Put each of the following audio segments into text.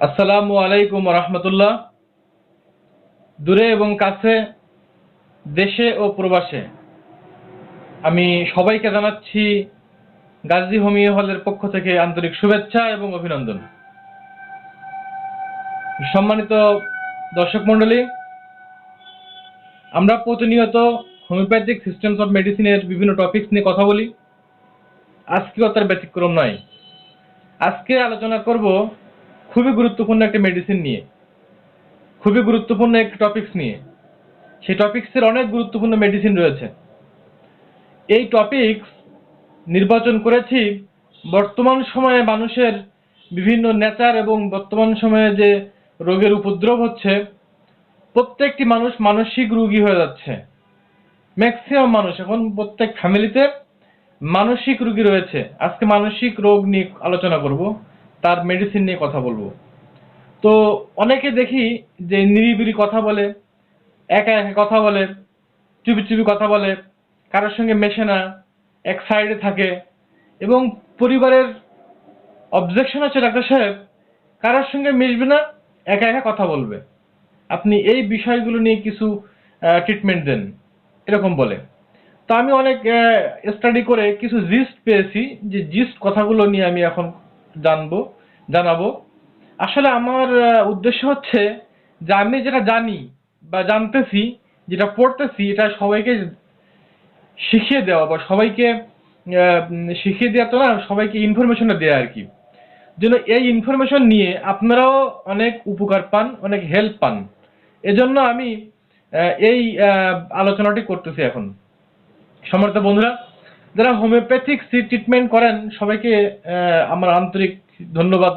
আসসালামু আলাইকুম রহমতুল্লাহ। দূরে এবং কাছে, দেশে ও প্রবাসে আমি সবাইকে জানাচ্ছি গাজী হোমিও হলের পক্ষ থেকে আন্তরিক শুভেচ্ছা এবং অভিনন্দন। সম্মানিত দর্শক মণ্ডলী, আমরা প্রতিনিয়ত হোমিওপ্যাথিক সিস্টেমস অফ মেডিসিনের বিভিন্ন টপিকস নিয়ে কথা বলি। আজকেও তার ব্যতিক্রম নয়। আজকে আলোচনা করব খুবই গুরুত্বপূর্ণ একটা মেডিসিন নিয়ে, খুবই গুরুত্বপূর্ণ একটি টপিকস নিয়ে। সেই টপিকসের অনেক গুরুত্বপূর্ণ মেডিসিন রয়েছে। এই টপিকস নির্বাচন করেছি বর্তমান সময়ে মানুষের বিভিন্ন নেচার এবং বর্তমান সময়ে যে রোগের উপদ্রব হচ্ছে, প্রত্যেকটি মানুষ মানসিক রোগী হয়ে যাচ্ছে। ম্যাক্সিমাম মানুষ, এখন প্রত্যেক ফ্যামিলিতে মানসিক রোগী রয়েছে। আজকে মানসিক রোগ নিয়ে আলোচনা করব। তার মেডিসিন নিয়ে কথা বলব। তো অনেকে দেখি যে নিরিবিলি কথা বলে, একা একা কথা বলে, চুপি চুপি কথা বলে, কারোর সঙ্গে মেশে না, এক সাইডে থাকে এবং পরিবারের অবজেকশন আছে ডাক্তার সাহেব, কারোর সঙ্গে মিশবে না, একা একা কথা বলবে। আপনি এই বিষয়গুলো নিয়ে কিছু ট্রিটমেন্ট দেন, এরকম বলে। তো আমি অনেক স্টাডি করে কিছু জিস্ট পেয়েছি, যে জিস্ট কথাগুলো নিয়ে আমি এখন জানব, জানাব। আসলে আমার উদ্দেশ্য হচ্ছে যে আমি যেটা জানি বা জানতেছি, যেটা পড়তেছি, এটা সবাইকে শিখিয়ে দেওয়া বা সবাইকে শিখিয়ে দেওয়া তো না, সবাইকে ইনফরমেশনটা দেওয়া আর কি। যেন এই ইনফরমেশন নিয়ে আপনারাও অনেক উপকার পান, অনেক হেল্প পান। এজন্য আমি এই আলোচনাটি করতেছি এখন। সম্মানিত বন্ধুরা যারা হোমিওপ্যাথিক সি ট্রিটমেন্ট করেন সবাইকে আমার আন্তরিক ধন্যবাদ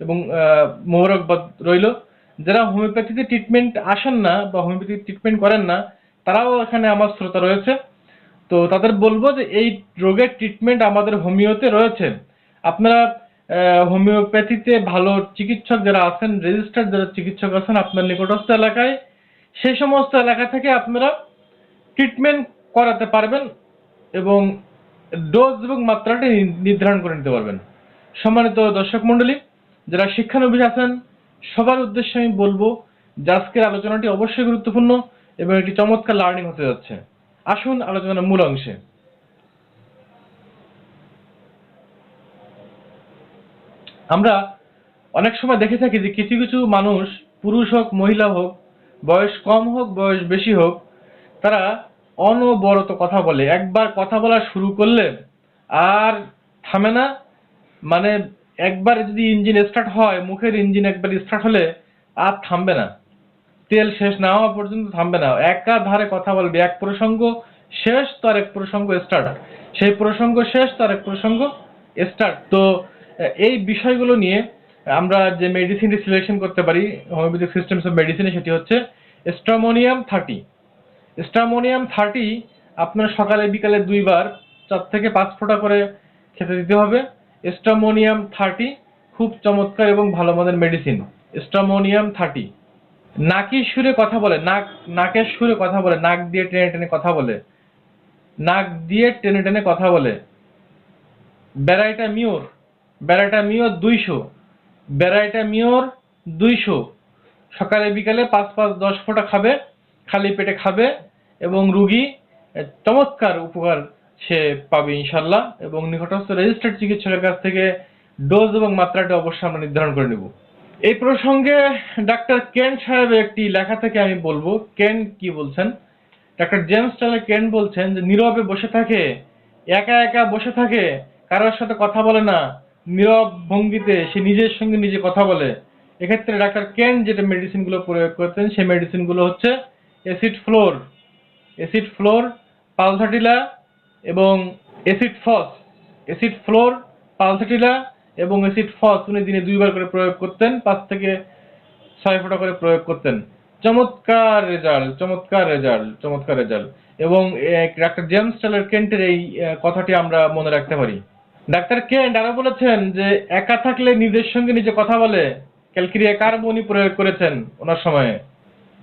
এবং আহ, মোবারকবাদ রইল। যারা হোমিওপ্যাথিতে ট্রিটমেন্ট আসেন না বা হোমিওপ্যাথিক ট্রিটমেন্ট করেন না তারাও এখানে আমার শ্রোতা রয়েছে। তো তাদের বলব যে এই রোগের ট্রিটমেন্ট আমাদের হোমিওতে রয়েছে। আপনারা হোমিওপ্যাথিতে ভালো চিকিৎসক যারা আছেন রেজিস্টার্ড যারা চিকিৎসক আছেন আপনার নিকটস্থ এলাকায় সেই সমস্ত এলাকা থেকে আপনারা ট্রিটমেন্ট করাতে পারবেন এবং ডোজ এবং মাত্রাটি নির্ধারণ করে নিতে পারবেন। সম্মানিত দর্শক মণ্ডলী, যারা শিক্ষানবিশ আছেন, সবার উদ্দেশ্যে আমি বলব যে আজকের আলোচনাটি অবশ্যই গুরুত্বপূর্ণ এবং একটি চমৎকার লার্নিং হতে যাচ্ছে। আসুন আলোচনার মূল অংশে। আমরা অনেক সময় দেখে থাকি যে কিছু কিছু মানুষ, পুরুষ হোক, মহিলা হোক, বয়স কম হোক, বয়স বেশি হোক, তারা অনবরত কথা বলে। একবার কথা বলা শুরু করলে আর থামে না। মানে একবার যদি ইঞ্জিন স্টার্ট হয়, মুখের ইঞ্জিন একবার স্টার্ট হলে আর থামবে না। তেল শেষ না হওয়া পর্যন্ত থামবে না। একাধারে কথা বলবে। এক প্রসঙ্গ শেষ তার এক প্রসঙ্গ স্টার্ট সেই প্রসঙ্গ শেষ তার এক প্রসঙ্গ স্টার্ট তো, এই বিষয়গুলো নিয়ে আমরা যে মেডিসিনটি সিলেকশন করতে পারি হোমিওপ্যাথিক সিস্টেমস অফ মেডিসিনে সেটি হচ্ছে স্ট্রামোনিয়াম থার্টি স্ট্রামোনিয়াম থার্টি আপনার সকালে, বিকালে দুইবার চার থেকে পাঁচ ফোঁটা করে খেতে দিতে হবে। স্ট্রামোনিয়াম থার্টি খুব চমৎকার এবং ভালো মানের মেডিসিন স্ট্রামোনিয়াম থার্টি। নাকি সুরে কথা বলে, নাক, নাকের সুরে কথা বলে, নাক দিয়ে টেনে টেনে কথা বলে। নাক দিয়ে টেনে টেনে কথা বলে। ব্যারাইটা মিওর ব্যারাইটা মিওর দুইশো ব্যারাইটা মিওর দুইশো। সকালে, বিকালে পাঁচ পাঁচ দশ ফোঁটা খাবে। খালি পেটে খাবে এবং রুগী চমৎকার উপকার সে পাবে ইনশাল্লাহ এবং নিকটস্থ রেজিস্টার্ড চিকিৎসকের কাছ থেকে ডোজ এবং মাত্রাটা অবশ্যই আমরা নির্ধারণ করে নেব। এই প্রসঙ্গে ডাক্তার কেন সাহেবের একটি লেখা থেকে আমি বলব। কেন কি বলছেন? ডাক্তার জেমস টালে কেন বলছেন যে, নীরবে বসে থাকে, একা একা বসে থাকে, কারোর সাথে কথা বলে না, নীরব ভঙ্গিতে সে নিজের সঙ্গে নিজে কথা বলে। এক্ষেত্রে ডাক্তার কেন যেটা মেডিসিনগুলো প্রয়োগ করতেন, সেই মেডিসিনগুলো হচ্ছে acid fluor acid fluor Pulsatilla এবং acid phos, acid fluor Pulsatilla এবং অ্যাসিড ফস উনি দিনে দুইবার করে প্রয়োগ করতেন, পাঁচ থেকে ছয় ফোঁটা করে প্রয়োগ করতেন। চমৎকার রেজাল্ট চমৎকার রেজাল্ট চমৎকার রেজাল্ট। এবং ডাক্তার জেমস টেলার কেন্টের এই কথাটি আমরা মনে রাখতে পারি। ডাক্তার কেন্ট আরও বলেছেন যে, একা থাকলে নিজের সঙ্গে নিজে কথা বলে, ক্যালকিরিয়া কার্বনই প্রয়োগ করেছেন ওনার সময়ে।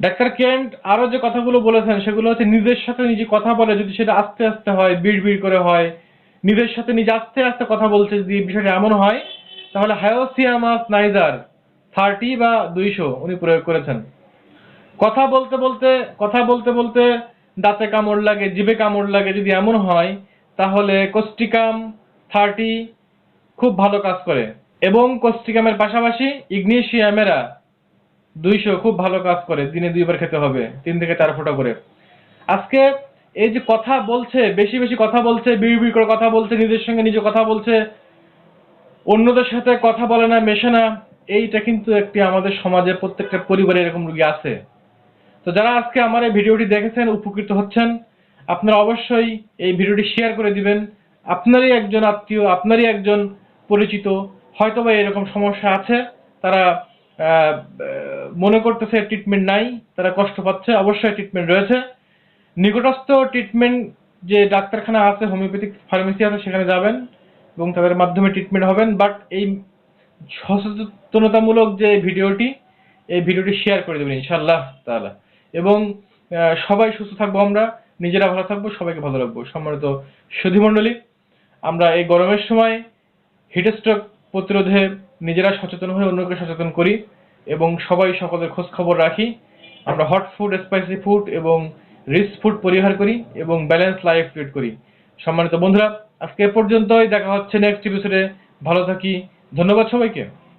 ডাক্তার কেন্ট আরও যে কথাগুলো বলেছেন, সেগুলো হচ্ছে নিজের সাথে নিজে কথা বলে, যদি সেটা আস্তে আস্তে হয় বিড় বিড় করে হয়, নিজের সাথে নিজে আস্তে আস্তে কথা বলছে যদি বিষয়টা এমন হয়, তাহলে হায়োসিয়ামাস নাইজার থার্টি বা দুইশো উনি প্রয়োগ করেছেন। কথা বলতে বলতে, কথা বলতে বলতে দাঁতে কামড় লাগে, জিভে কামড় লাগে, যদি এমন হয়, তাহলে কোস্টিকাম থার্টি খুব ভালো কাজ করে। এবং কোস্টিকামের পাশাপাশি ইগনিশিয়ামেরা দুইশো খুব ভালো কাজ করে, দিনে দুইবার খেতে হবে, তিন থেকে চার ফোঁটা করে। আজকে এই যে কথা বলছে, বেশি বেশি কথা বলছে, বিড় বিড় করে কথা বলছে, নিজের সঙ্গে নিজে কথা বলছে, অন্যদের সাথে কথা বলে না, মেশে না, এইটা কিন্তু একটি আমাদের সমাজে প্রত্যেকটা পরিবারে এরকম রোগী আছে। তো যারা আজকে আমার এই ভিডিওটি দেখেছেন, উপকৃত হচ্ছেন, আপনারা অবশ্যই এই ভিডিওটি শেয়ার করে দিবেন। আপনারই একজন আত্মীয়, আপনারই একজন পরিচিত, হয়তোবা এরকম সমস্যা আছে, তারা মনে করতেছে ট্রিটমেন্ট নাই, তারা কষ্ট পাচ্ছে, অবশ্যই ট্রিটমেন্ট রয়েছে। নিকটস্থ ট্রিটমেন্ট যে ডাক্তারখানা আছে হোমিওপ্যাথিক ফার্মেসি আছে, সেখানে যাবেন এবং তাদের মাধ্যমে ট্রিটমেন্ট হবেন। বাট এই সচেতনতামূলক যে ভিডিওটি, এই ভিডিওটি শেয়ার করে দেবেন ইনশাল্লাহ তাআলা। এবং সবাই সুস্থ থাকব আমরা, নিজেরা ভালো থাকব, সবাইকে ভালো রাখব। সম্মানিত সুধীমণ্ডলী, আমরা এই গরমের সময় হিটস্ট্রোক প্রতিরোধে নিজেরা সচেতন হয়ে অন্যকে সচেতন করি এবং সবাই সকলের খোঁজ খবর রাখি। আমরা হট ফুড স্পাইসি ফুড এবং রিচ ফুড পরিহার করি এবং ব্যালেন্স লাইফ লিড করি। সম্মানিত বন্ধুরা, আজকে এ পর্যন্তই। দেখা হচ্ছে নেক্সট এপিসোডে ভালো থাকি। ধন্যবাদ সবাইকে।